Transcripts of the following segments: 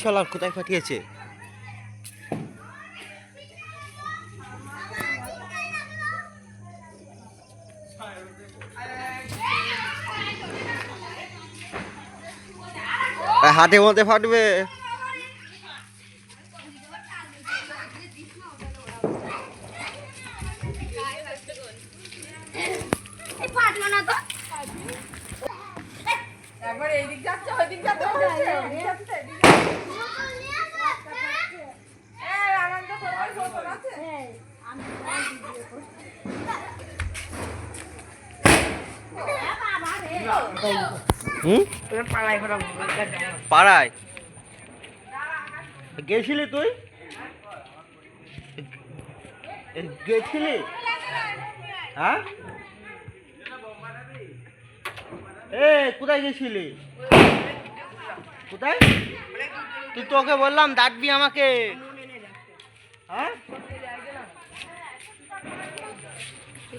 শালা কোথায় পাঠিয়েছে? হাটের মধ্যে ফাটবে। ফাটলো না তো। একবার এইদিক যাচ্ছে ওইদিক যাচ্ছে ওইদিক যাচ্ছে এদিক যাচ্ছে। এই, আমার তো তোমার ফটো আছে। হুম পাড়ায়। গেছিলি তুই? গেছিলি? হ্যাঁ? এ, কোথায় গেছিলি? কোথায়? তুই তোকে বললাম, ডাকবি আমাকে। হ্যাঁ?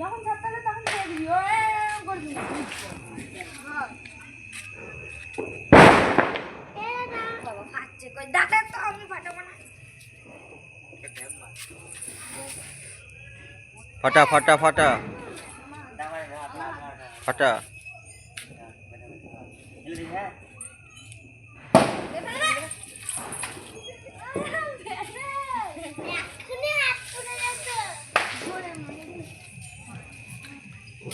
যখন ছাড়তে তখন ছেড়ে দিবি। ও করবি না। দাঁতে তো আমি ফাটাবো না। ফাটা ফাটা ফাটা। ফাটা।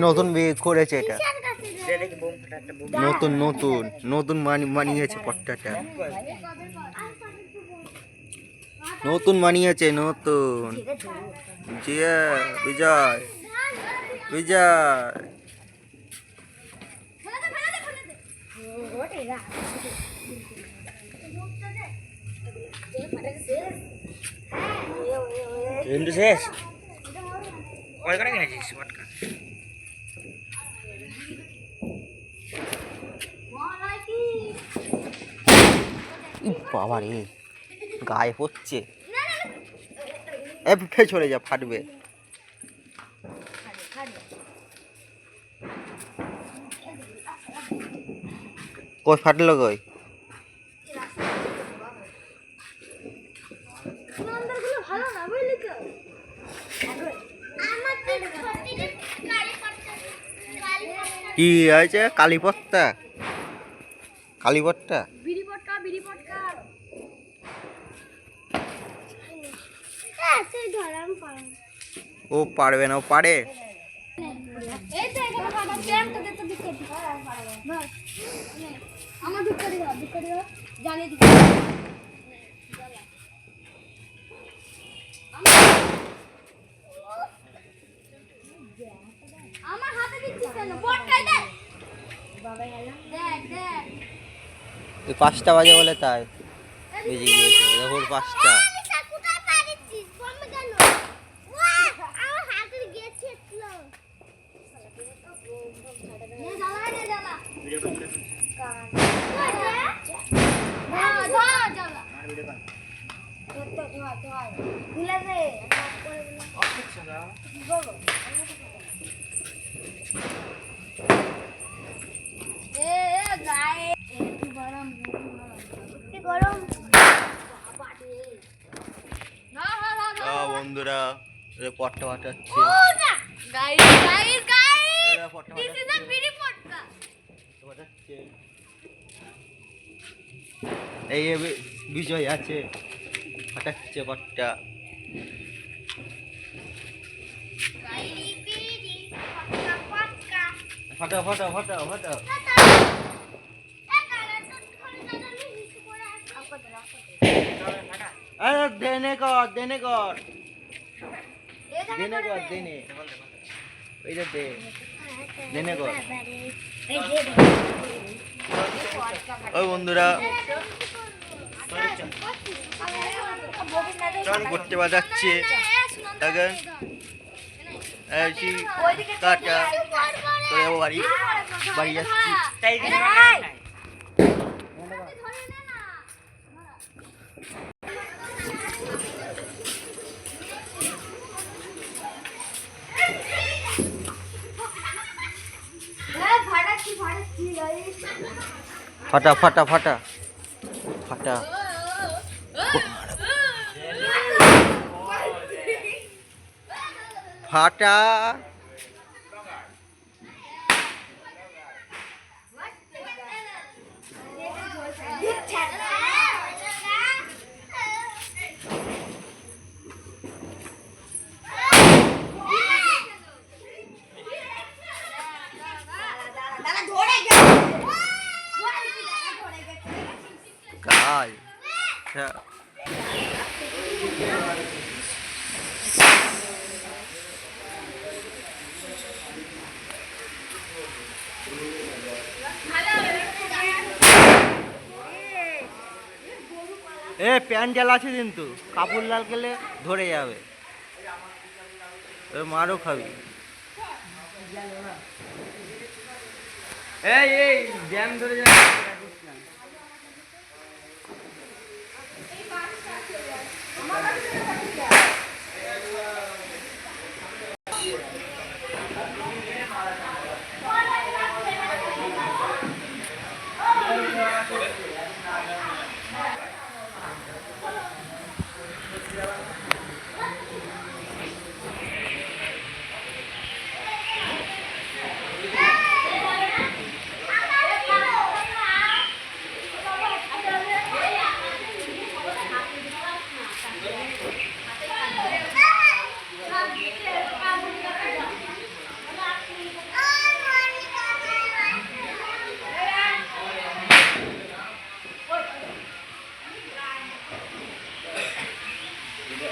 নতুন বিয়ে করেছে এটা। নতুন নতুন নতুন মানি- মানিয়েছে পট্টাটা। নতুন মানিয়েছে নতুন। জিয়া বিজয় বিজয়। শেষ? কয় করে কিনেছিস বাবা রে গায়ে হচ্ছে। চলে যা ফাটবে। কই ফাটলো কই? কি হয়েছে? কালীপত্তা? কালীপত্তা বিড়ি পটকা বিড়ি পটকা হ্যাঁ তুই ধরাম পারো ও পারবে না ও পারে। আমার হাতে দিচ্ছিস কেন? দে। দেখ দেখ পাঁচটা বাজে বলে তাই। বেজে গিয়েছে দেখুন পাঁচটা কোথায় পারিছিস বম্বে কেন আমার হাতে গেছে নে জ্বালা নে জ্বালা ধর ধর খুলে দে আমি off করে দিলাম বলো এ এ গায়ে একটু গরম একটু গরম বাবারে না না না না বন্ধুরা পট্টা না গাইস গাইস গাইস পট্টা this is a BD podcast পাঠাচ্ছে এই বিজয় আছে। পডকা পডকা ফটো ফটো ফটো ফটো। আরে দেনে কর দেনে কর। দেনে কর, দেনে। দে। দেনে কর। ওই বন্ধুরা চান করতে বাজাচ্ছে। দেখেন কাটা বাড়ি বাড়ি যাচ্ছি তাই দিন ফাটা ফাটা ফাটা। ফাটা। ফাটা। এ প্যান্ডেল আছে কিন্তু। কাপড় লাল গেলে ধরে যাবে। মারও খাবি। এই এই, জ্যাম ধরে যাবে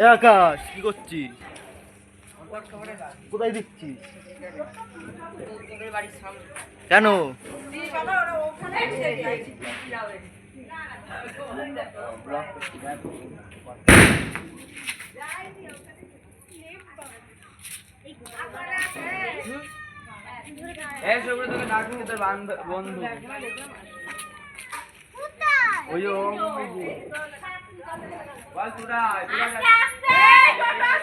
আকাশ কি করছিস? কোথায় দিচ্ছিস? কেন? এই সবগুলো তোকে ডাকবি তোর বান্ধব বন্ধু ওই ও বল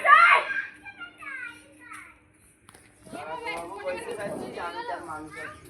তোরা তোরা পয়সা খাচ্ছি আমি তার মানুষ আছি